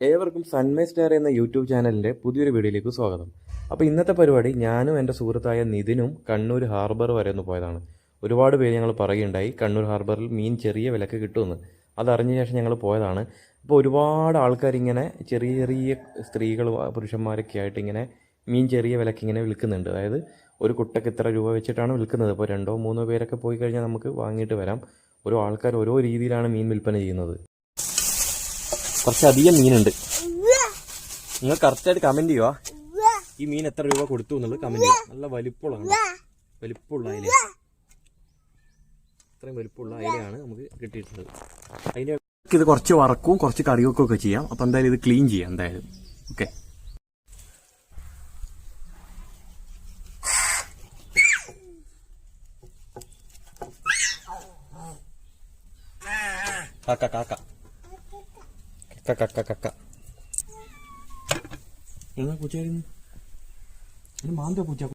ഏവർക്കും സൺമേ സ്റ്റാർ എന്ന യൂട്യൂബ് ചാനലിന്റെ പുതിയൊരു വീഡിയോയിലേക്ക് സ്വാഗതം. അപ്പോൾ ഇന്നത്തെ പരിപാടി ഞാനും എന്റെ സുഹൃത്തായ നിതിനും കണ്ണൂർ ഹാർബർ വരെ ഒന്ന് പോയതാണ്. ഒരുപാട് പേര് ഞങ്ങൾ പറയുകയുണ്ടായി കണ്ണൂർ ഹാർബറിൽ മീൻ ചെറിയ വിലക്ക് കിട്ടുമെന്ന്. അതറിഞ്ഞ ശേഷം ഞങ്ങൾ പോയതാണ്. അപ്പോൾ ഒരുപാട് ആൾക്കാരിങ്ങനെ ചെറിയ ചെറിയ സ്ത്രീകൾ പുരുഷന്മാരൊക്കെ ആയിട്ട് ഇങ്ങനെ മീൻ ചെറിയ വിലക്ക് ഇങ്ങനെ വിൽക്കുന്നുണ്ട്. അതായത് ഒരു കുട്ടക്ക് ഇത്ര രൂപ വെച്ചിട്ടാണ് വിൽക്കുന്നത്. അപ്പോൾ രണ്ടോ മൂന്നോ പേരൊക്കെ പോയി കഴിഞ്ഞാൽ നമുക്ക് വാങ്ങിയിട്ട് വരാം. ഓരോ ആൾക്കാർ ഓരോ രീതിയിലാണ് മീൻ വിൽപ്പന ചെയ്യുന്നത്. കുറച്ചധികം മീനുണ്ട്. നിങ്ങൾ കറക്റ്റായിട്ട് കമന്റ് ചെയ്യുക ഈ മീൻ എത്ര രൂപ കൊടുത്തു എന്നുള്ളത് കമന്റ് ചെയ്യുക നല്ല വലിപ്പമുള്ളതാണ് വലിപ്പമുള്ള അയില. ഇത്രയും വലിപ്പമുള്ള അയിലയാണ് നമുക്ക് കിട്ടിയിട്ടുള്ളത്. അതിന്റെ ഇത് കുറച്ച് വറക്കും കുറച്ച് കറിവെക്കും ഒക്കെ ചെയ്യാം. അപ്പൊ എന്തായാലും ഇത് ക്ലീൻ ചെയ്യാം എന്തായാലും. ഓക്കെ കാക്ക കാക്ക. കക്ക കക്ക കക്ക എന്നാ പൂച്ചയായിരുന്നു മാന്ത പൂച്ച.